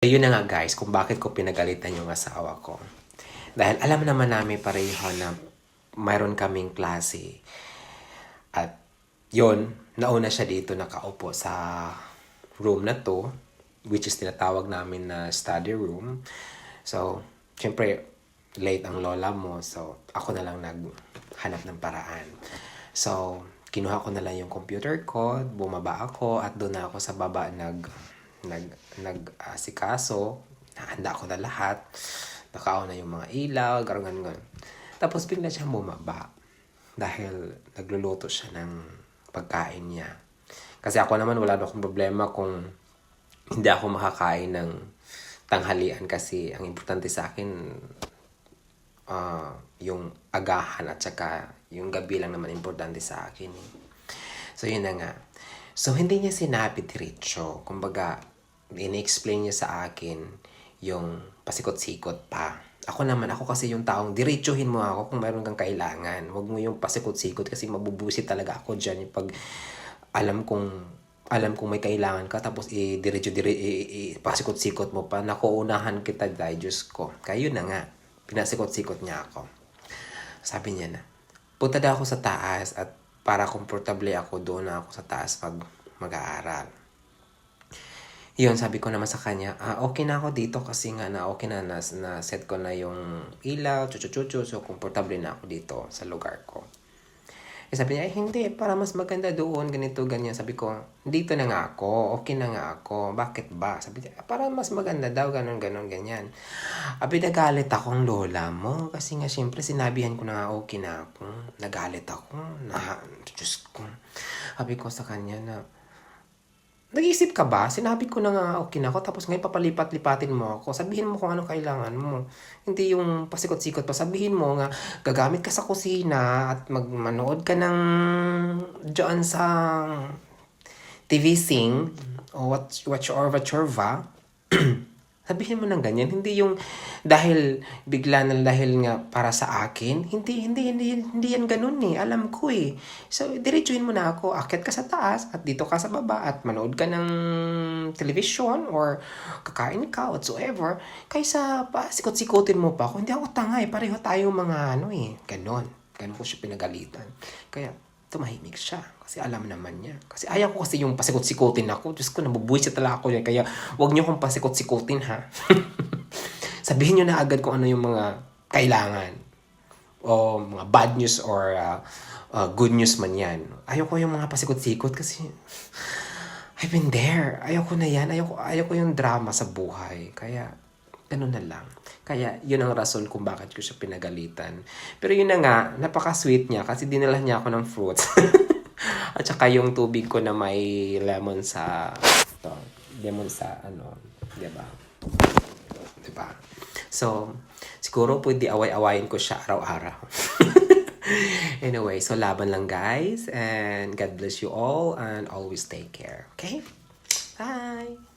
Yun na nga guys, kung bakit ko pinagalitan yung asawa ko. Dahil alam naman namin pareho na mayroon kaming klase. At yun, nauna siya dito nakaupo sa room na to, which is tinatawag namin na study room. So, syempre, late ang lola mo. So, ako na lang naghanap ng paraan. So, kinuha ko na lang yung computer ko, bumaba ako, at doon na ako sa baba nag nag nag asikaso, nahanda ko na lahat. Nakaon na yung mga ilaw, garang ganun. Tapos bigla siyang bumaba dahil nagluluto siya ng pagkain niya. Kasi ako naman wala na akong problema kung hindi ako makakain ng tanghalian kasi ang importante sa akin ah, yung agahan at saka yung gabi lang naman importante sa akin. eh. So, yun na nga. So, hindi niya sinabi diretso. Kumbaga, ini-explain niya sa akin yung pasikot-sikot pa. Ako naman, ako kasi yung taong diretsuhin mo ako kung mayroon kang kailangan. Huwag mo yung pasikot-sikot kasi mabubusit talaga ako dyan. Yung pag alam kong alam kong may kailangan ka tapos i-diretso dire pasikot-sikot mo pa nakuunahan kita dahil Diyos ko. Yun na nga. Pinasikot-sikot niya ako. Sabi niya na, punta daw ako sa taas at para komportable ako, doon na ako sa taas pag mag-aaral. Yun, sabi ko naman sa kanya, ah, okay na ako dito kasi nga na okay na, na, na set ko na yung ilaw, chuchu-chuchu, so komportable na ako dito sa lugar ko. Eh, sabi niya, eh, hindi, para mas maganda doon, ganito, ganyan. Sabi ko, dito na nga ako, okay na nga ako, bakit ba? Sabi niya, para mas maganda daw, ganon, ganon, ganyan. Abi, nagalit akong lola mo, kasi nga, syempre, sinabihan ko na nga, okay na ako. Nagalit ako, na, Diyos ko. Sabi ko sa kanya na, Nag-iisip ka ba? Sinabi ko na nga okay na ako tapos ngayon papalipat-lipatin mo ako. Sabihin mo kung ano kailangan mo. Hindi yung pasikot-sikot pa. Sabihin mo nga gagamit ka sa kusina at magmanood ka ng dyan sa TV Sing o what, what or whatever. Sabihin mo ng ganyan. Hindi yung dahil bigla na dahil nga para sa akin. Hindi, hindi, hindi, hindi yan ganun eh. Alam ko eh. So, diretsuhin mo na ako. Akit ka sa taas at dito ka sa baba at manood ka ng television or kakain ka whatsoever. Kaysa pa sikot-sikotin mo pa ako. Hindi ako tanga eh. Pareho tayo mga ano eh. Ganon. Ganon ko siya pinagalitan. Kaya, tumahimik siya. Kasi alam naman niya. Kasi ayaw ko kasi yung pasikot-sikotin ako. Diyos ko, nabubuwisit talaga ako niya. Kaya, wag niyo akong pasikot-sikotin, ha? Sabihin niyo na agad kung ano yung mga kailangan. O mga bad news or uh, uh, good news man yan. Ayaw ko yung mga pasikot-sikot kasi I've been there. Ayaw ko na yan. Ayaw ko, ayaw ko yung drama sa buhay. Kaya, ganun na lang. Kaya, yun ang rason kung bakit ko siya pinagalitan. Pero yun na nga, napaka-sweet niya kasi dinala niya ako ng fruits. At saka yung tubig ko na may lemon sa, to, lemon sa, ano, di ba? Di ba? So, siguro pwede away-awayin ko siya araw-araw. anyway, so laban lang guys. And God bless you all and always take care. Okay? Bye!